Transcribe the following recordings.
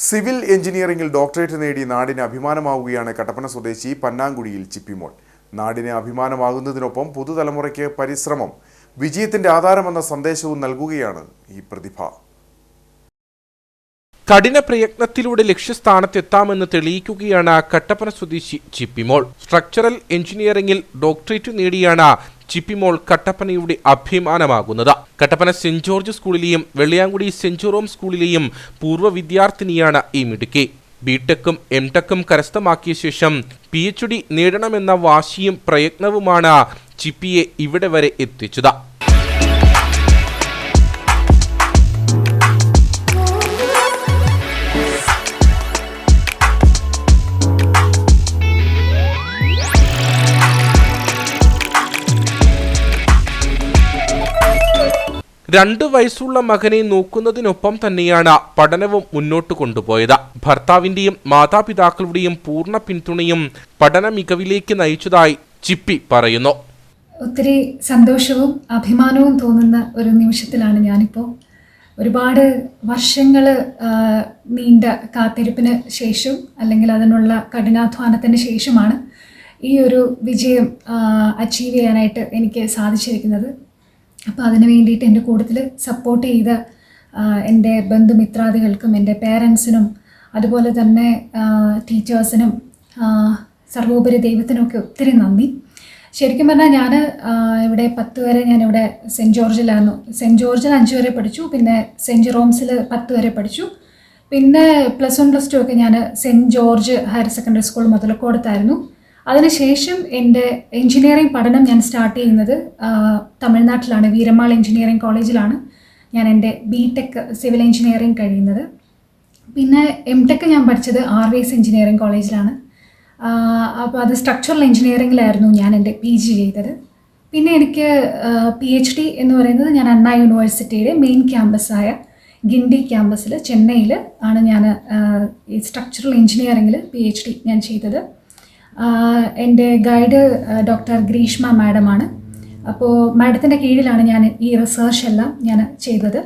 Civil എഞ്ചിനീയറിംഗിൽ doctorate നേടി നാടിന് അഭിമാനമാവുകയാണ് കട്ടപ്പന സ്വദേശി പന്നാങ്കുടിയിൽ ചിപ്പിമോൾ നാടിന് അഭിമാനമാകുന്നതിനൊപ്പം പുതുതലമുറയ്ക്ക് പരിശ്രമം വിജയത്തിന്റെ ആധാരമെന്ന സന്ദേശവും നൽകുകയാണ് ഈ പ്രതിഭ. കഠിന പ്രയത്നത്തിലൂടെ ലക്ഷ്യസ്ഥാനത്തെത്താമെന്ന് തെളിയിക്കുകയാണ് കട്ടപ്പന സ്വദേശി ചിപ്പിമോൾ. സ്ട്രക്ചറൽ എഞ്ചിനീയറിംഗിൽ ഡോക്ടറേറ്റ് നേടിയാണ് ചിപ്പിമോൾ കട്ടപ്പനയുടെ അഭിമാനമാകുന്നത്. കട്ടപ്പന സെന്റ് ജോർജ് സ്കൂളിലെയും വെള്ളിയാങ്കുടി സെന്റ് ജോറോം സ്കൂളിലെയും പൂർവ വിദ്യാർത്ഥിനിയാണ് ഈ മിടുക്കി. ബിടെക്കും എം ടെക്കും കരസ്ഥമാക്കിയ ശേഷം പി എച്ച് ഡി നേടണമെന്ന വാശിയും പ്രയത്നവുമാണ് ചിപ്പിയെ ഇവിടെ വരെ എത്തിച്ചത്. രണ്ടു വയസ്സുള്ള മകനെ നോക്കുന്നതിനൊപ്പം തന്നെയാണ് പഠനവും മുന്നോട്ട് കൊണ്ടുപോയത്. ഭർത്താവിന്റെയും മാതാപിതാക്കളുടെയും പൂർണ പിന്തുണയും പഠന മികവിലേക്ക് നയിച്ചതായി ചിപ്പി പറയുന്നു. ഒത്തിരി സന്തോഷവും അഭിമാനവും തോന്നുന്ന ഒരു നിമിഷത്തിലാണ് ഞാനിപ്പോൾ ഒരുപാട് വർഷങ്ങൾ നീണ്ട കാത്തിരിപ്പിന് ശേഷം അല്ലെങ്കിൽ അതിനുള്ള കഠിനാധ്വാനത്തിന് ശേഷമാണ് ഈ ഒരു വിജയം അച്ചീവ് ചെയ്യാനായിട്ട് എനിക്ക് സാധിച്ചിരിക്കുന്നത്. അപ്പോൾ അതിന് വേണ്ടിയിട്ട് എന്റെ കൂട്ടത്തിൽ സപ്പോർട്ട് ചെയ്ത എന്റെ ബന്ധുമിത്രാദികൾക്കും എന്റെ പേരൻസിനും അതുപോലെ തന്നെ ടീച്ചേഴ്സിനും സർവോപരി ദൈവത്തിനുമൊക്കെ ഒത്തിരി നന്ദി. ശരിക്കും പറഞ്ഞാൽ ഞാൻ ഇവിടെ പത്ത് വരെ ഞാൻ ഞാനിവിടെ സെന്റ് ജോർജിലായിരുന്നു. സെന്റ് ജോർജിൽ അഞ്ച് വരെ പഠിച്ചു പിന്നെ സെന്റ് റോംസിൽ പത്ത് വരെ പഠിച്ചു. പിന്നെ പ്ലസ് വൺ പ്ലസ് ടു ഒക്കെ ഞാൻ Saint George higher secondary school മുതലക്കോടത്തായിരുന്നു. അതിനുശേഷം എന്റെ എഞ്ചിനീയറിംഗ് പഠനം ഞാൻ സ്റ്റാർട്ട് ചെയ്യുന്നത് തമിഴ്നാട്ടിലാണ് വീരമാൾ എഞ്ചിനീയറിംഗ് കോളേജിലാണ് ഞാൻ എന്റെ ബി ടെക് സിവിൽ എഞ്ചിനീയറിംഗ് കഴിയുന്നത്. പിന്നെ എം ടെക് ഞാൻ പഠിച്ചത് ആർ വി എസ് എഞ്ചിനീയറിംഗ് കോളേജിലാണ്. അപ്പോൾ അത് സ്ട്രക്ചറൽ എഞ്ചിനീയറിംഗിലായിരുന്നു ഞാൻ എന്റെ പി ജി ചെയ്തത്. പിന്നെ എനിക്ക് പി എച്ച് ഡി എന്ന് പറയുന്നത് ഞാൻ അണ്ണാ യൂണിവേഴ്സിറ്റിയുടെ മെയിൻ ക്യാമ്പസായ ഗിൻഡി ക്യാമ്പസിൽ ചെന്നൈയിൽ ആണ് ഞാൻ ഈ സ്ട്രക്ചറൽ എഞ്ചിനീയറിംഗിൽ പി എച്ച് ഡി ഞാൻ ചെയ്തത്. എന്റെ ഗൈഡ് ഡോക്ടർ ഗ്രീഷ്മ മാഡമാണ്. അപ്പോൾ മാഡത്തിന്റെ കീഴിലാണ് ഞാൻ ഈ റിസർച്ച് എല്ലാം ഞാൻ ചെയ്തത്.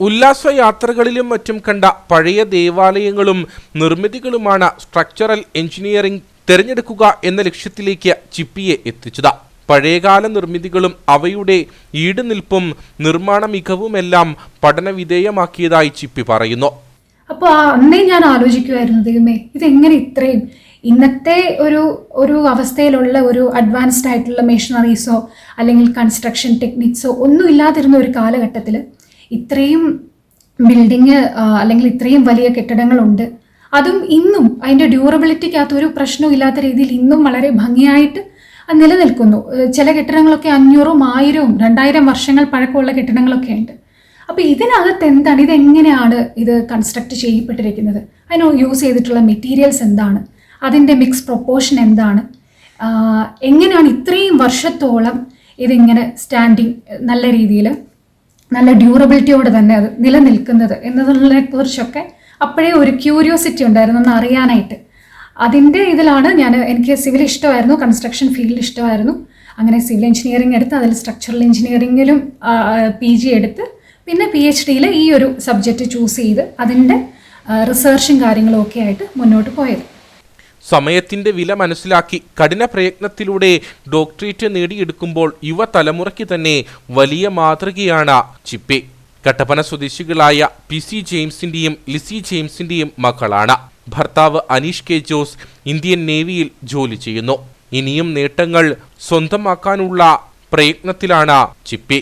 ഉല്ലാസ യാത്രകളിലും മറ്റും കണ്ട പഴയ ദേവാലയങ്ങളും നിർമ്മിതികളുമാണ് സ്ട്രക്ചറൽ എഞ്ചിനീയറിംഗ് തിരഞ്ഞെടുക്കുക എന്ന ലക്ഷ്യത്തിലേക്ക് ചിപ്പിയെ എത്തിച്ചത്. പഴയകാല നിർമ്മിതികളും അവയുടെ ഈടുനിൽപ്പും നിർമ്മാണ മികവുമെല്ലാം പഠനവിധേയമാക്കിയതായി ചിപ്പി പറയുന്നു. അപ്പോൾ അന്നേ ഞാൻ ആലോചിക്കുമായിരുന്നു ദൈവമേ ഇതെങ്ങനെ ഇത്രയും? ഇന്നത്തെ ഒരു ഒരു അവസ്ഥയിലുള്ള ഒരു അഡ്വാൻസ്ഡ് ആയിട്ടുള്ള മെഷീനറീസോ അല്ലെങ്കിൽ കൺസ്ട്രക്ഷൻ ടെക്നിക്സോ ഒന്നും ഇല്ലാതിരുന്ന ഒരു കാലഘട്ടത്തിൽ ഇത്രയും ബിൽഡിങ് അല്ലെങ്കിൽ ഇത്രയും വലിയ കെട്ടിടങ്ങളുണ്ട്. അതും ഇന്നും അതിന്റെ ഡ്യൂറബിലിറ്റിക്കകത്ത് ഒരു പ്രശ്നവും ഇല്ലാത്ത രീതിയിൽ ഇന്നും വളരെ ഭംഗിയായിട്ട് നിലനിൽക്കുന്നു. ചില കെട്ടിടങ്ങളൊക്കെ അഞ്ഞൂറും ആയിരവും രണ്ടായിരം വർഷങ്ങൾ പഴക്കമുള്ള കെട്ടിടങ്ങളൊക്കെ ഉണ്ട്. അപ്പോൾ ഇതിനകത്ത് എന്താണ്? ഇത് എങ്ങനെയാണ് ഇത് കൺസ്ട്രക്ട് ചെയ്യപ്പെട്ടിരിക്കുന്നത്? അതിന് യൂസ് ചെയ്തിട്ടുള്ള മെറ്റീരിയൽസ് എന്താണ്? അതിന്റെ മിക്സ് പ്രൊപ്പോർഷൻ എന്താണ്? എങ്ങനെയാണ് ഇത്രയും വർഷത്തോളം ഇതിങ്ങനെ സ്റ്റാൻഡിങ് നല്ല രീതിയിൽ നല്ല ഡ്യൂറബിലിറ്റിയോടെ തന്നെ അത് നിലനിൽക്കുന്നത് എന്നതിനെ കുറിച്ചൊക്കെ അപ്പോഴേ ഒരു ക്യൂരിയോസിറ്റി ഉണ്ടായിരുന്നു ഒന്ന് അറിയാനായിട്ട്. അതിന്റെ ഇതിലാണ് ഞാൻ എനിക്ക് സിവിൽ ഇഷ്ടമായിരുന്നു കൺസ്ട്രക്ഷൻ ഫീൽഡ് ഇഷ്ടമായിരുന്നു. അങ്ങനെ സിവിൽ എഞ്ചിനീയറിംഗ് എടുത്ത് അതിൽ സ്ട്രക്ചറൽ എഞ്ചിനീയറിങ്ങിലും പി ജി എടുത്ത് പിന്നെ പി എച്ച് ഡിയിൽ ഈ ഒരു സബ്ജക്റ്റ് ചൂസ് ചെയ്ത് അതിന്റെ റിസർച്ചും കാര്യങ്ങളും ഒക്കെ ആയിട്ട് മുന്നോട്ട് പോയത്. സമയത്തിന്റെ വില മനസ്സിലാക്കി കഠിന പ്രയത്നത്തിലൂടെ ഡോക്ടറേറ്റ് നേടിയെടുക്കുമ്പോൾ യുവതലമുറയ്ക്ക് തന്നെ വലിയ മാതൃകയാണ് ചിപ്പി. കട്ടപ്പന സ്വദേശികളായ പി സി ജെയിംസിന്റെയും ലിസി ജെയിംസിന്റെയും മക്കളാണ് ഭർത്താവ് അനീഷ് കെ ജോസ് ഇന്ത്യൻ നേവിയിൽ ജോലി ചെയ്യുന്നു. ഇനിയും നേട്ടങ്ങൾ സ്വന്തമാക്കാനുള്ള പ്രയത്നത്തിലാണ് ചിപ്പി.